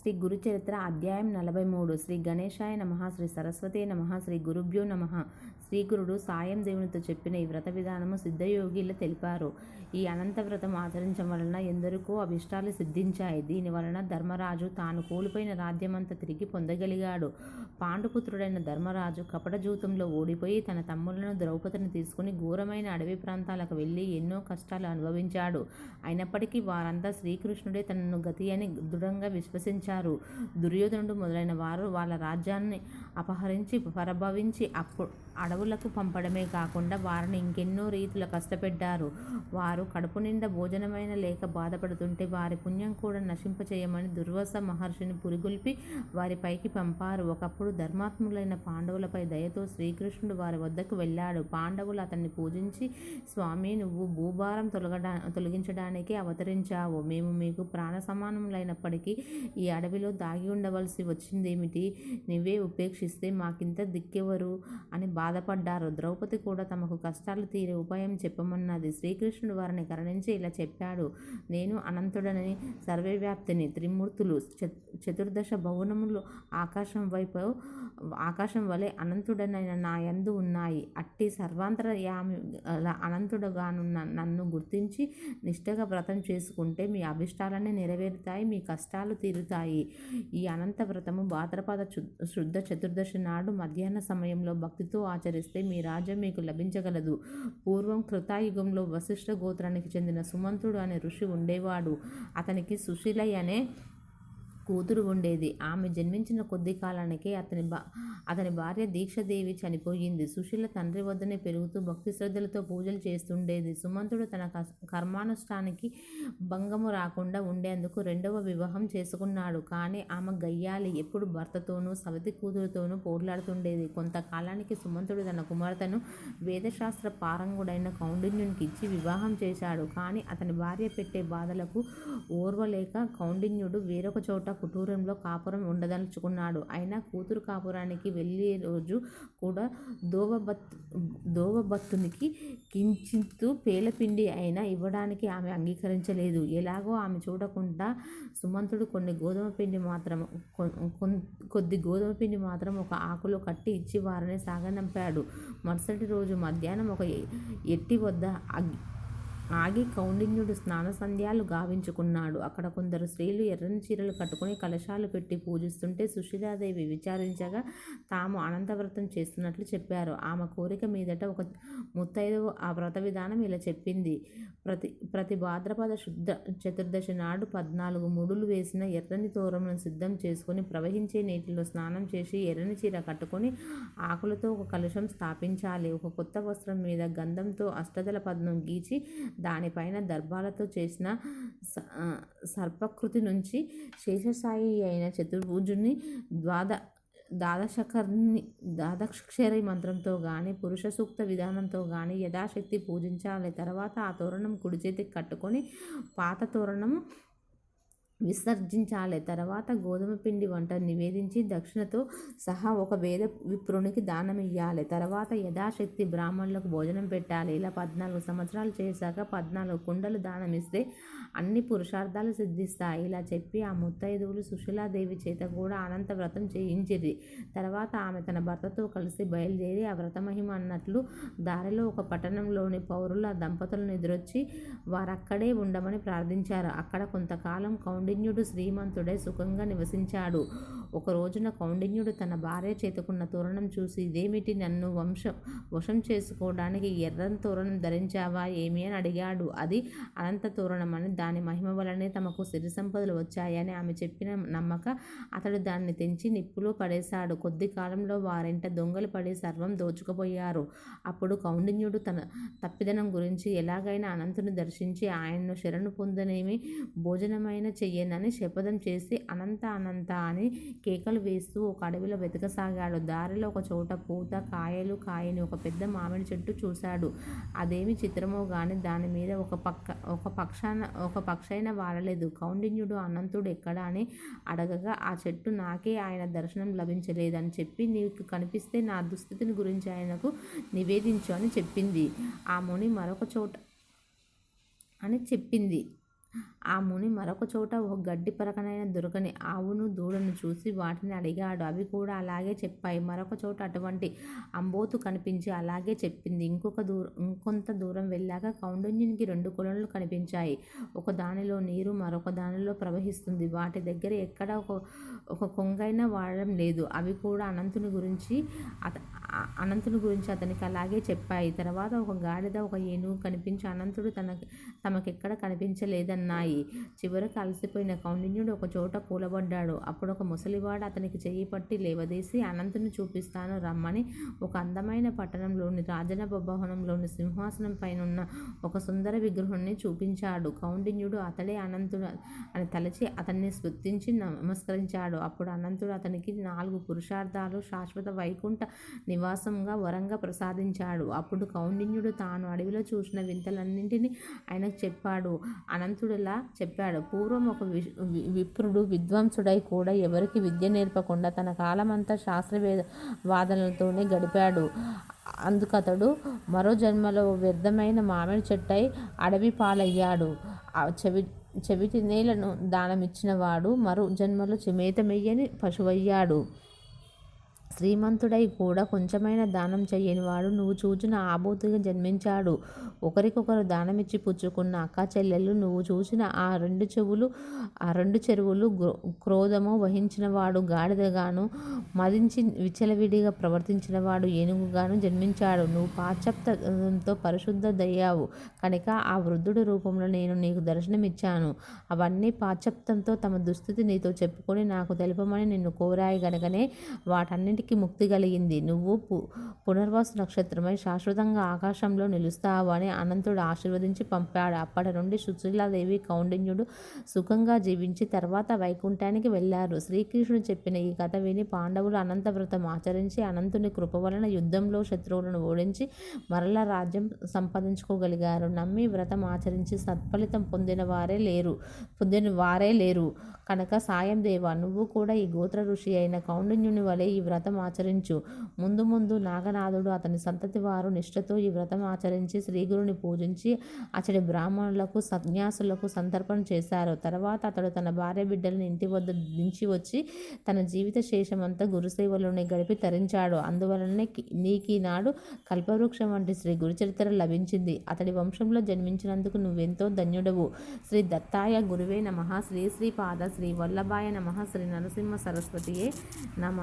శ్రీ గురుచరిత్ర అధ్యాయం నలభై మూడు శ్రీ గణేశాయ నమ శ్రీ సరస్వతి నమ శ్రీ గురుభ్యో నమ. శ్రీకురుడు సాయం దేవునితో చెప్పిన ఈ వ్రత విధానము సిద్ధయోగిలు తెలిపారు. ఈ అనంత వ్రతం ఆచరించడం వలన ఎందరికో అభిష్టాలు సిద్ధించాయి. దీని వలన ధర్మరాజు తాను కోల్పోయిన రాజ్యమంతా తిరిగి పొందగలిగాడు. పాండుపుత్రుడైన ధర్మరాజు కపట జూతంలో ఓడిపోయి తన తమ్ములను ద్రౌపదిని తీసుకుని ఘోరమైన అడవి ప్రాంతాలకు వెళ్ళి ఎన్నో కష్టాలు అనుభవించాడు. అయినప్పటికీ వారంతా శ్రీకృష్ణుడే తనను గతి అని దృఢంగా విశ్వసించారు దుర్యోధనుడు మొదలైన వారు వాళ్ళ రాజ్యాన్ని అపహరించి పరభవించి అప్పుడు అడవులకు పంపడమే కాకుండా వారిని ఇంకెన్నో రీతుల కష్టపెట్టారు. వారు కడుపు నిండా భోజనమైన లేక బాధపడుతుంటే వారి పుణ్యం కూడా నశింపచేయమని దుర్వాస మహర్షిని పురిగొల్పి వారి పైకి పంపారు. ఒకప్పుడు ధర్మాత్ములైన పాండవులపై దయతో శ్రీకృష్ణుడు వారి వద్దకు వెళ్ళాడు. పాండవులు అతన్ని పూజించి స్వామి నువ్వు భూభారం తొలగడా తొలగించడానికి అవతరించావు. మేము మీకు ప్రాణ సమానములైనప్పటికీ ఈ అడవిలో దాగి ఉండవలసి వచ్చిందేమిటి? నువ్వే ఉపేక్షిస్తే మాకింత దిక్కెవరు? అని బాధపడ్డారు. ద్రౌపది కూడా తమకు కష్టాలు తీరే ఉపాయం చెప్పమన్నది శ్రీకృష్ణుడు వారిని కరుణించి ఇలా చెప్పాడు. నేను అనంతుడని సర్వవ్యాప్తిని త్రిమూర్తులు చ- చతుర్దశ భవనములు ఆకాశం వైపు ఆకాశం వలె అనంతుడనైన నా యందు ఉన్నాయి. అట్టి సర్వాంతరయామి అనంతుడుగానున్న నన్ను గుర్తించి నిష్ఠగా వ్రతం చేసుకుంటే మీ అభిష్టాలన్నీ నెరవేరుతాయి మీ కష్టాలు తీరుతాయి. ఈ అనంత వ్రతము భాద్రపద శుద్ధ చతుర్దశి నాడు మధ్యాహ్న సమయంలో భక్తితో ఆచరిస్తే మీ రాజ్యం మీకు లభించగలదు. పూర్వం కృతాయుగంలో వశిష్ఠ గోత్రానికి చెందిన సుమంతుడు అనే ఋషి ఉండేవాడు. అతనికి సుశీలయ్య అనే కూతురు ఉండేది. ఆమె జన్మించిన కొద్ది కాలానికే అతని బా అతని భార్య దీక్షదేవి చనిపోయింది. సుశీల తండ్రి వద్దనే పెరుగుతూ భక్తి శ్రద్ధలతో పూజలు చేస్తుండేది. సుమంతుడు తన కర్మానుష్ఠానికి భంగము రాకుండా ఉండేందుకు రెండవ వివాహం చేసుకున్నాడు. కానీ ఆమె గయ్యాలి ఎప్పుడు భర్తతోనూ సవతి కూతురుతోనూ పోట్లాడుతుండేది. కొంతకాలానికి సుమంతుడు తన కుమార్తెను వేదశాస్త్ర పారంగుడైన కౌండిన్యునికి ఇచ్చి వివాహం చేశాడు. కానీ అతని భార్య పెట్టే బాధలకు ఓర్వలేక కౌండిన్యుడు వేరొక చోట కుటూరంలో కాపురం ఉండదలుచుకున్నాడు. అయినా కూతురు కాపురానికి వెళ్ళే రోజు కూడా దోవబత్ దోవబత్తునికి కించింతు పేలపిండి అయినా ఇవ్వడానికి ఆమె అంగీకరించలేదు. ఎలాగో ఆమె చూడకుండా సుమంతుడు కొన్ని గోధుమ పిండి మాత్రం కొద్ది గోధుమ పిండి మాత్రం ఒక ఆకులో కట్టి ఇచ్చి వారిని సాగనంపాడు. మరుసటి రోజు మధ్యాహ్నం ఒక ఎట్టి వద్ద ఆగి కౌండిన్యుడు స్నాన సంధ్యాలు గావించుకున్నాడు. అక్కడ కొందరు స్త్రీలు ఎర్రని చీరలు కట్టుకుని కలశాలు పెట్టి పూజిస్తుంటే సుశీలాదేవి విచారించగా తాము అనంతవ్రతం చేస్తున్నట్లు చెప్పారు. ఆమె కోరిక మీదట ఒక ముత్తైదు ఆ వ్రత విధానం ఇలా చెప్పింది. ప్రతి ప్రతి భాద్రపద శుద్ధ చతుర్దశి నాడు పద్నాలుగు ముడులు వేసిన ఎర్రని తోరములను సిద్ధం చేసుకొని ప్రవహించే నీటిలో స్నానం చేసి ఎర్రని చీర కట్టుకొని ఆకులతో ఒక కలుషం స్థాపించాలి. ఒక కొత్త వస్త్రం మీద గంధంతో అష్టదల పద్మం గీచి దానిపైన దర్భాలతో చేసిన స- సర్పకృతి నుంచి శేషసాయి అయిన చతుర్భుజుని ద్వాద దాదశకర్ని దాదక్షరి మంత్రంతో కానీ పురుష సూక్త విధానంతో కానీ యథాశక్తి పూజించాలి. తర్వాత ఆ తోరణం కుడి చేతికి కట్టుకొని పాత తోరణం విసర్జించాలి. తర్వాత గోధుమ పిండి వంట నివేదించి దక్షిణతో సహా ఒక వేద విప్రునికి దానం ఇవ్వాలి తర్వాత యథాశక్తి బ్రాహ్మణులకు భోజనం పెట్టాలి. ఇలా పద్నాలుగు సంవత్సరాలు చేశాక పద్నాలుగు కుండలు దానం ఇస్తే అన్ని పురుషార్థాలు సిద్ధిస్తాయి. ఇలా చెప్పి ఆ ముత్తైదువులు సుశీలాదేవి చేత కూడా అనంత వ్రతం చేయించింది తర్వాత ఆమె తన భర్తతో కలిసి బయలుదేరి ఆ వ్రతమహిమ అన్నట్లు దారిలో ఒక పట్టణంలోని పౌరులు ఆ దంపతులను ఎదురొచ్చి వారక్కడే ఉండమని ప్రార్థించారు. అక్కడ కొంతకాలం కౌండిన్యుడు శ్రీమంతుడై సుఖంగా నివసించాడు. ఒక రోజున కౌండిన్యుడు తన భార్య చేతుకున్న తోరణం చూసి ఇదేమిటి నన్ను వంశం వశం చేసుకోవడానికి ఎర్రని తోరణం ధరించావా? ఏమి? అని అడిగాడు. అది అనంత తోరణం అని. దాని మహిమ వలనే తమకు సిరి సంపదలు వచ్చాయని ఆమె చెప్పిన నమ్మక అతడు దాన్ని తెంచి నిప్పులో పడేశాడు. కొద్ది కాలంలో వారింట దొంగలు పడి సర్వం దోచుకుపోయారు. అప్పుడు కౌండిన్యుడు తన తప్పిదనం గురించి ఎలాగైనా అనంతుని దర్శించి ఆయన్ను శరణు పొందనేమి భోజనమైన చెయ్య చెయ్యనని శపథం చేసి అనంత అనంత అని కేకలు వేస్తూ ఒక అడవిలో వెతకసాగాడు. దారిలో ఒక చోట పూత కాయలు కాయని ఒక పెద్ద మామిడి చెట్టు చూశాడు. అదేమి చిత్రమో గాని దాని మీద ఒక పక్క ఒక పక్షాన ఒక పక్షైన వాడలేదు కౌండిన్యుడు అనంతుడు ఎక్కడా అని అడగగా ఆ చెట్టు నాకే ఆయన దర్శనం లభించలేదని చెప్పి నీకు కనిపిస్తే నా దుస్థితిని గురించి ఆయనకు నివేదించు అని చెప్పింది. ఆ ముని మరొక చోట అని చెప్పింది. ఆ ముని మరొక చోట ఒక గడ్డి పరకనైన దొరకని ఆవును దూడను చూసి వాటిని అడిగాడు. అవి కూడా అలాగే చెప్పాయి. మరొక చోట అటువంటి అంబోతు కనిపించి అలాగే చెప్పింది. ఇంకొక దూరం ఇంకొంత దూరం వెళ్ళాక కౌండిన్యునికి రెండు కొలనులు కనిపించాయి. ఒక దానిలో నీరు మరొక దానిలో ప్రవహిస్తుంది. వాటి దగ్గర ఎక్కడ ఒక ఒక కొంగైనా వాడడం లేదు. అవి కూడా అనంతుని గురించి అత అనంతుని గురించి అతనికి అలాగే చెప్పాయి తర్వాత ఒక గాడిద ఒక ఏనుగు కనిపించి అనంతుడు తనకి తమకెక్కడ కనిపించలేదన్నాయి. చివరకు అలసిపోయిన కౌండిన్యుడు ఒక చోట కూలబడ్డాడు. అప్పుడు ఒక ముసలివాడు అతనికి చెయ్యి పట్టి లేవదీసి అనంతుని చూపిస్తాను రమ్మని ఒక అందమైన పట్టణంలోని రాజన భవనంలోని సింహాసనం పైనున్న ఒక సుందర విగ్రహాన్ని చూపించాడు. కౌండిన్యుడు అతడే అనంతుడు అని తలచి అతన్ని స్పృతించి నమస్కరించాడు. అప్పుడు అనంతుడు అతనికి నాలుగు పురుషార్థాలు శాశ్వత వైకుంఠ నివాసంగా వరంగా ప్రసాదించాడు. అప్పుడు కౌండిన్యుడు తాను అడవిలో చూసిన వింతలన్నింటినీ ఆయనకు చెప్పాడు. అనంతుడిలా చెప్పాడు పూర్వం ఒక వి- విప్రుడు విద్వాంసుడై కూడా ఎవరికి విద్య నేర్పకుండా తన కాలమంతా శాస్త్రవేద వాదనలతోనే గడిపాడు. అందుకతడు మరో జన్మలో వ్యర్థమైన మామిడి చెట్టై అడవి పాలయ్యాడు. చెవి చెవిటి నేలను దానమిచ్చినవాడు మరో జన్మలో చిమేతమెయ్యని పశువయ్యాడు. శ్రీమంతుడై కూడా కొంచెమైన దానం చేయని వాడు. నువ్వు చూచిన ఆబోతుగా జన్మించాడు. ఒకరికొకరు దానమిచ్చి పుచ్చుకున్న అక్క చెల్లెలు నువ్వు చూసిన ఆ రెండు చెవులు ఆ రెండు చెరువులు క్రోధము వహించిన వాడు గాడిదగాను మదించి విచ్చలవిడిగా ప్రవర్తించిన వాడు ఏనుగుగాను జన్మించాడు. నువ్వు పాశ్చాత్యంతో పరిశుద్ధ దయ్యావు. కనుక ఆ వృద్ధుడి రూపంలో నేను నీకు దర్శనమిచ్చాను. అవన్నీ పాశ్చాత్యంతో తమ దుస్థితి నీతో చెప్పుకొని నాకు తెలుపమని నిన్ను కోరాయి గనకనే అన్నింటికి ముక్తి కలిగింది. నువ్వు పు పునర్వాసు నక్షత్రమై శాశ్వతంగా ఆకాశంలో నిలుస్తావు అని అనంతుడు ఆశీర్వదించి పంపాడు. అప్పటి నుండి సుశీలాదేవి కౌండిన్యుడు సుఖంగా జీవించి తర్వాత వైకుంఠానికి వెళ్ళారు. శ్రీకృష్ణుడు చెప్పిన ఈ కథ విని పాండవులు అనంత వ్రతం ఆచరించి అనంతుని కృప వలన యుద్ధంలో శత్రువులను ఓడించి మరలా రాజ్యం సంపాదించుకోగలిగారు. నమ్మి వ్రతం ఆచరించి సత్ఫలితం పొందిన వారే లేరు. పొందిన వారే లేరు. కనుక సాయం దేవ నువ్వు కూడా ఈ గోత్ర ఋషి అయిన కౌండిన్యుని వలె ఈ వ్రతం వ్రతం ఆచరించు. ముందు ముందు నాగనాథుడు అతని సంతతి వారు నిష్ఠతో ఈ వ్రతం ఆచరించి శ్రీగురుని పూజించి అతడి బ్రాహ్మణులకు సన్యాసులకు సంతర్పణ చేశారు. తర్వాత అతడు తన భార్య బిడ్డలను ఇంటి వద్ద దించి వచ్చి తన జీవిత శేషమంతా గురుసేవలోనే గడిపి తరించాడు. అందువలనే నీకు ఈనాడు కల్పవృక్షం వంటి శ్రీ గురుచరిత్ర లభించింది. అతడి వంశంలో జన్మించినందుకు నువ్వెంతో ధన్యుడవు. శ్రీ దత్తాయ గురువే నమ. శ్రీ శ్రీ పాద శ్రీ వల్లభాయ నమ. శ్రీ నరసింహ సరస్వతియే నమ.